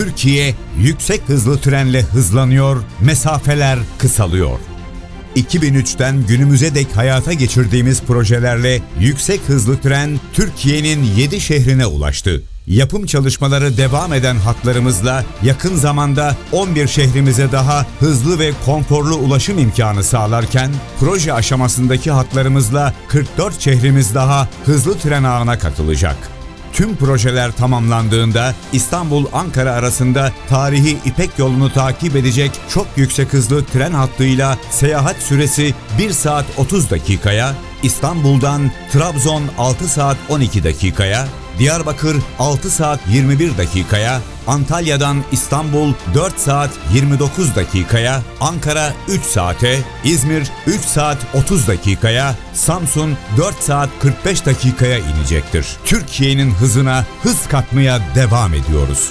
Türkiye yüksek hızlı trenle hızlanıyor, mesafeler kısalıyor. 2003'ten günümüze dek hayata geçirdiğimiz projelerle yüksek hızlı tren Türkiye'nin 7 şehrine ulaştı. Yapım çalışmaları devam eden hatlarımızla yakın zamanda 11 şehrimize daha hızlı ve konforlu ulaşım imkanı sağlarken proje aşamasındaki hatlarımızla 44 şehrimiz daha hızlı tren ağına katılacak. Tüm projeler tamamlandığında İstanbul-Ankara arasında tarihi İpek yolunu takip edecek çok yüksek hızlı tren hattıyla seyahat süresi 1 saat 30 dakikaya, İstanbul'dan Trabzon 6 saat 12 dakikaya, Diyarbakır 6 saat 21 dakikaya, Antalya'dan İstanbul 4 saat 29 dakikaya, Ankara 3 saate, İzmir 3 saat 30 dakikaya, Samsun 4 saat 45 dakikaya inecektir. Türkiye'nin hızına hız katmaya devam ediyoruz.